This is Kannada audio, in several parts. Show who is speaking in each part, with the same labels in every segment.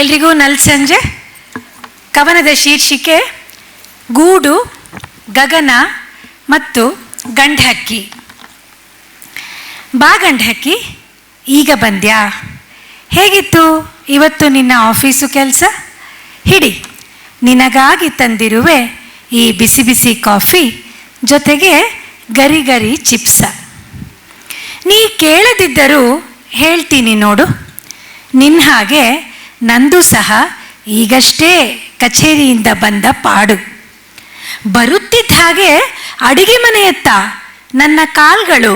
Speaker 1: ಎಲ್ರಿಗೂ ನಲ್ ಸಂಜೆ. ಕವನದ ಶೀರ್ಷಿಕೆ, ಗೂಡು, ಗಗನ ಮತ್ತು ಗಂಡಹಕ್ಕಿ. ಬಾ ಗಂಡಹಕ್ಕಿ, ಈಗ ಬಂದ್ಯಾ? ಹೇಗಿತ್ತು ಇವತ್ತು ನಿನ್ನ ಆಫೀಸು ಕೆಲಸ? ಹಿಡಿ, ನಿನಗಾಗಿ ತಂದಿರುವೆ ಈ ಬಿಸಿ ಬಿಸಿ ಕಾಫಿ ಜೊತೆಗೆ ಗರಿ ಗರಿ ಚಿಪ್ಸ. ನೀ ಕೇಳದಿದ್ದರೂ ಹೇಳ್ತೀನಿ ನೋಡು. ನಿನ್ನ ಹಾಗೆ ನಂದು ಸಹ ಈಗಷ್ಟೇ ಕಚೇರಿಯಿಂದ ಬಂದ ಪಾಡು. ಬರುತ್ತಿದ್ದ ಹಾಗೆ ಅಡಿಗೆ ಮನೆಯತ್ತ ನನ್ನ ಕಾಲ್ಗಳು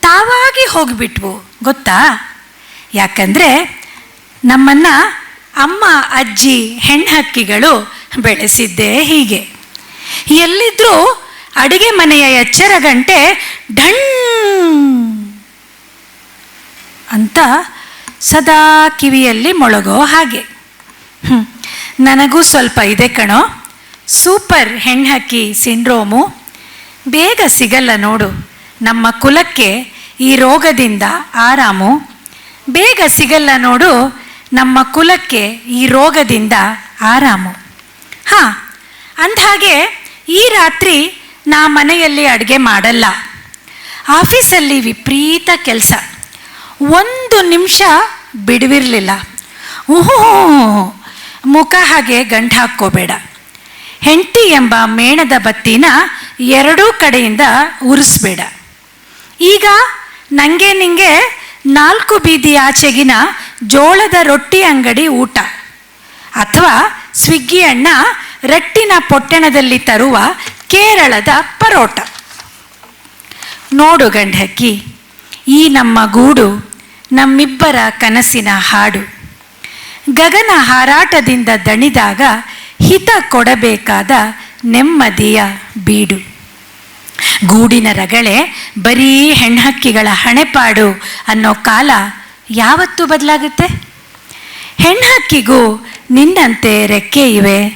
Speaker 1: ತಾವಾಗಿ ಹೋಗಿಬಿಟ್ವು, ಗೊತ್ತಾ? ಯಾಕಂದರೆ ನಮ್ಮನ್ನು ಅಮ್ಮ, ಅಜ್ಜಿ, ಹೆಣ್ಹಕ್ಕಿಗಳು ಬೆಳೆಸಿದ್ದೇ ಹೀಗೆ. ಎಲ್ಲಿದ್ರೂ ಅಡಿಗೆ ಮನೆಯ ಎಚ್ಚರ ಗಂಟೆ ಢಣ್ ಅಂತ ಸದಾ ಕಿವಿಯಲ್ಲಿ ಮೊಳಗೋ ಹಾಗೆ. ನನಗೂ ಸ್ವಲ್ಪ ಇದೆ ಕಣೋ. ಸೂಪರ್ ಹೆಣ್ಣಕ್ಕಿ ಸಿಂಡ್ರೋಮು. ಬೇಗ ಸಿಗಲ್ಲ ನೋಡು. ನಮ್ಮ ಕುಲಕ್ಕೆ ಈ ರೋಗದಿಂದ ಆರಾಮು. ಬೇಗ ಸಿಗಲ್ಲ ನೋಡು. ನಮ್ಮ ಕುಲಕ್ಕೆ ಈ ರೋಗದಿಂದ ಆರಾಮು. ಹಾಂ, ಅಂದಹಾಗೆ ಈ ರಾತ್ರಿ ನಾ ಮನೆಯಲ್ಲಿ ಅಡುಗೆ ಮಾಡಲ್ಲ. ಆಫೀಸಲ್ಲಿ ವಿಪರೀತ ಕೆಲಸ. ಒಂದು ನಿಮಿಷ ಬಿಡುವಿರಲಿಲ್ಲ. ಊಹೂ ಮುಖ ಹಾಗೆ ಗಂಟು ಹಾಕ್ಕೋಬೇಡ. ಹೆಂಡತಿ ಎಂಬ ಮೇಣದ ಬತ್ತಿನ ಎರಡೂ ಕಡೆಯಿಂದ ಉರಿಸ್ಬೇಡ. ಈಗ ನನಗೆ ನಿಂಗೆ ನಾಲ್ಕು ಬೀದಿ ಆಚೆಗಿನ ಜೋಳದ ರೊಟ್ಟಿ ಅಂಗಡಿ ಊಟ. ಅಥವಾ ಸ್ವಿಗ್ಗಿ ಅಣ್ಣ ರಟ್ಟಿನ ಪೊಟ್ಟಣದಲ್ಲಿ ತರುವ ಕೇರಳದ ಪರೋಟ. ನೋಡು ಗಂಡಕ್ಕಿ ಈ ನಮ್ಮ ಗೂಡು ನಮ್ಮಿಬ್ಬರ ಕನಸಿನ ಹಾಡು. ಗಗನ ಹಾರಾಟದಿಂದ ದಣಿದಾಗ ಹಿತ ಕೊಡಬೇಕಾದ ನೆಮ್ಮದಿಯ ಬೀಡು. ಗೂಡಿನ ರಗಳೆ ಬರೀ ಹೆಣ್ಹಕ್ಕಿಗಳ ಹಣೆಪಾಡು ಅನ್ನೋ ಕಾಲ ಯಾವತ್ತೂ ಬದಲಾಗುತ್ತೆ? ಹೆಣ್ಹಕ್ಕಿಗೂ ನಿನ್ನಂತೆ ರೆಕ್ಕೆ ಇವೆ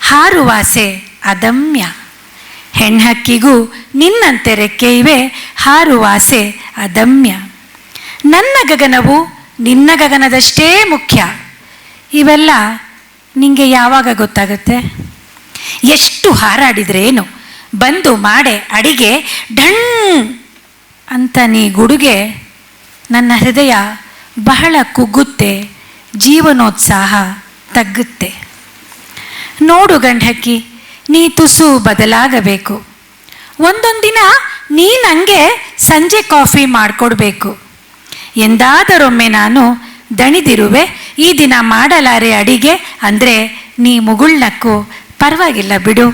Speaker 1: ಹಾರುವಾಸೆ ಅದಮ್ಯ. ಹೆಣ್ಹಕ್ಕಿಗೂ ನಿನ್ನಂತೆ ರೆಕ್ಕೆ ಇವೆ ಹಾರುವಾಸೆ ಅದಮ್ಯ. ನನ್ನ ಗಗನವು ನಿನ್ನ ಗಗನದಷ್ಟೇ ಮುಖ್ಯ. ಇವೆಲ್ಲ ನಿಮಗೆ ಯಾವಾಗ ಗೊತ್ತಾಗುತ್ತೆ? ಎಷ್ಟು ಹಾರಾಡಿದ್ರೇನು? ಬಂದು ಮಾಡೆ ಅಡಿಗೆ ಢಣ್ ಅಂತ ನೀ ಗುಡುಗೆ ನನ್ನ ಹೃದಯ ಬಹಳ ಕುಗ್ಗುತ್ತೆ, ಜೀವನೋತ್ಸಾಹ ತಗ್ಗುತ್ತೆ. ನೋಡು ಗಂಡಕ್ಕಿ, ನೀ ತುಸು ಬದಲಾಗಬೇಕು. ಒಂದೊಂದು ದಿನ ನೀ ನನಗೆ ಸಂಜೆ ಕಾಫಿ ಮಾಡಿಕೊಡ್ಬೇಕು. ಎಂದಾದರೊಮ್ಮೆ ನಾನು ದಣಿದಿರುವೆ, ಈ ದಿನ ಮಾಡಲಾರೆ ಅಡಿಗೆ, ಅಂದರೆ ನೀ ಮುಗುಳ್ನಕ್ಕು ಪರವಾಗಿಲ್ಲ ಬಿಡು,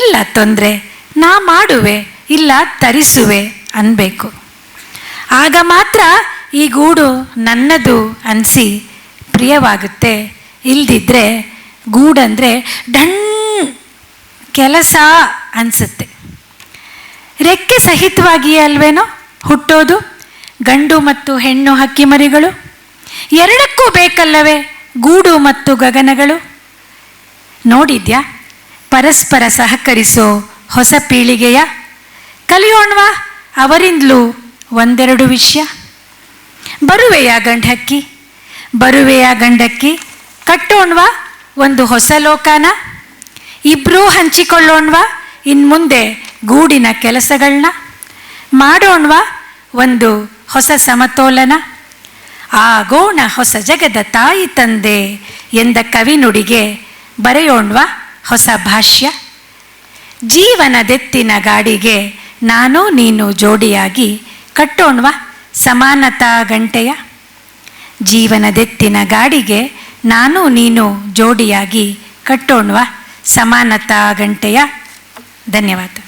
Speaker 1: ಇಲ್ಲ ತೊಂದರೆ, ನಾ ಮಾಡುವೆ, ಇಲ್ಲ ತರಿಸುವೆ ಅನ್ಬೇಕು. ಆಗ ಮಾತ್ರ ಈ ಗೂಡು ನನ್ನದು ಅನಿಸಿ ಪ್ರಿಯವಾಗುತ್ತೆ. ಇಲ್ದಿದ್ರೆ ಗೂಡಂದರೆ ಡಣ್ ಕೆಲಸ ಅನಿಸುತ್ತೆ. ರೆಕ್ಕೆ ಸಹಿತವಾಗಿಯೇ ಅಲ್ವೇನೋ ಹುಟ್ಟೋದು? ಗಂಡು ಮತ್ತು ಹೆಣ್ಣು ಹಕ್ಕಿ ಮರಿಗಳು, ಎರಡಕ್ಕೂ ಬೇಕಲ್ಲವೇ ಗೂಡು ಮತ್ತು ಗಗನಗಳು? ನೋಡಿದ್ಯಾ? ಪರಸ್ಪರ ಸಹಕರಿಸೋ ಹೊಸ ಪೀಳಿಗೆಯ ಕಲಿಯೋಣವಾ? ಅವರಿಂದಲೂ ಒಂದೆರಡು ವಿಷಯ. ಬರುವೆಯ ಗಂಡಕ್ಕಿ? ಬರುವೆಯ ಗಂಡಕ್ಕಿ, ಕಟ್ಟೋಣ್ವಾ ಒಂದು ಹೊಸ ಲೋಕಾನ? ಇಬ್ಬರೂ ಹಂಚಿಕೊಳ್ಳೋಣ್ವಾ ಇನ್ಮುಂದೆ ಗೂಡಿನ ಕೆಲಸಗಳನ್ನ ಮಾಡೋಣ್ವಾ ಒಂದು ಹೊಸ ಸಮತೋಲನ. ಆಗೋಣ ಹೊಸ ಜಗದ ತಾಯಿ ತಂದೆ ಎಂದ ಕವಿ ನುಡಿಗೆ ಬರೆಯೋಣ್ವಾ ಹೊಸ ಭಾಷ್ಯ. ಜೀವನದೆತ್ತಿನ ಗಾಡಿಗೆ ನಾನು ನೀನು ಜೋಡಿಯಾಗಿ ಕಟ್ಟೋಣ್ವ ಸಮಾನತಾ ಗಂಟೆಯ. ಜೀವನದೆತ್ತಿನ ಗಾಡಿಗೆ ನಾನು ನೀನು ಜೋಡಿಯಾಗಿ ಕಟ್ಟೋಣ್ವ ಸಮಾನತಾ ಗಂಟೆಯ. ಧನ್ಯವಾದ.